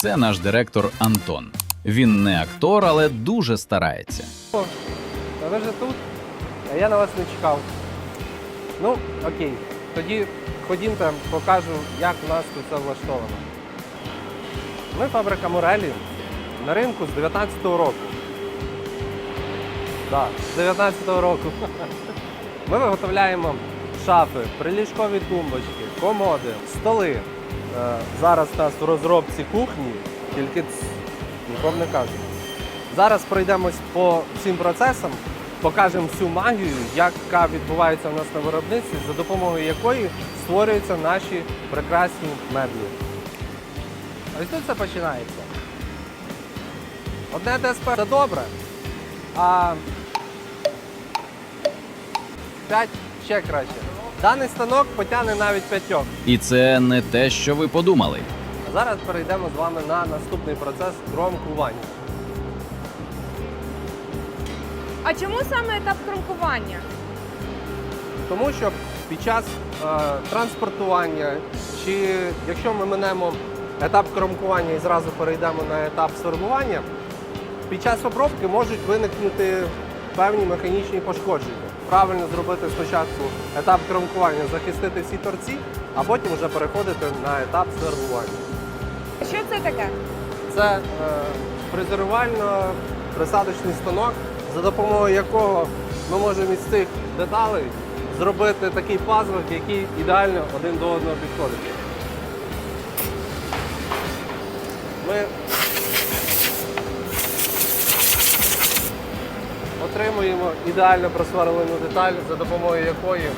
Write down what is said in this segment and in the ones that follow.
Це наш директор Антон. Він не актор, але дуже старається. А ви вже тут, а я на вас не чекав. Ну, окей. Тоді ходімте, покажу, як у нас тут все влаштовано. Ми фабрика Морелі на ринку з 19-го року. Так, з 19-го року. Ми виготовляємо шафи, приліжкові тумбочки, комоди, столи. Е, Зараз у нас в розробці кухні, тільки нікому не кажу. Зараз пройдемось по всім процесам, покажемо всю магію, яка відбувається у нас на виробництві, за допомогою якої створюються наші прекрасні меблі. Ось тут це починається. Одне ДСП це добре, а 5 ще краще. Даний станок потягне навіть п'ятьох. І це не те, що ви подумали. А зараз перейдемо з вами на наступний процес кромкування. А чому саме етап кромкування? Тому що під час е, транспортування, чи якщо ми минемо етап кромкування і зразу перейдемо на етап сформування, під час обробки можуть виникнути певні механічні пошкодження. Правильно зробити спочатку етап кромкування, захистити всі торці, а потім вже переходити на етап свербування. Що це таке? Це е, фрезерувально-присадочний станок, за допомогою якого ми можемо із цих деталей зробити такий пазл, який ідеально один до одного підходить. Ми отримуємо ідеально просверлену деталь, за допомогою якої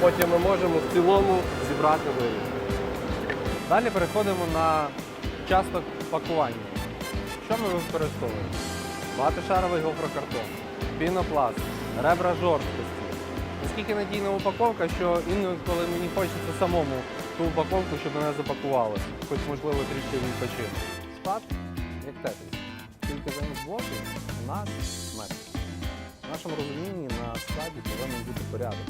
потім ми можемо в цілому зібрати виріб. Далі переходимо на часток пакування. Що ми використовуємо? Багатошаровий гофрокартон, пінопласт, ребра жорсткості. Наскільки надійна упаковка, що інколи мені хочеться самому ту упаковку, щоб мене запакували, хоч можливо трішки відпочину. Склад як тетріс. Тільки замість блоків у нас метр. В нашому розумінні на складі повинен бути порядок.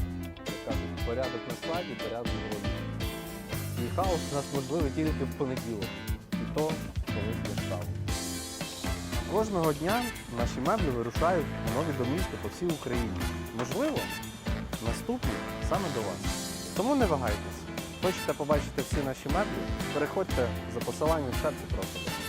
Кажуть, порядок на складі, порядок в голові. І хаос у нас можливий тільки в понеділок. І то коли п'єш каву. Кожного дня наші меблі вирушають у нові домівки по всій Україні. Можливо, наступні саме до вас. Тому не вагайтесь. Хочете побачити всі наші меблі? Переходьте за посиланням в шапці профілю.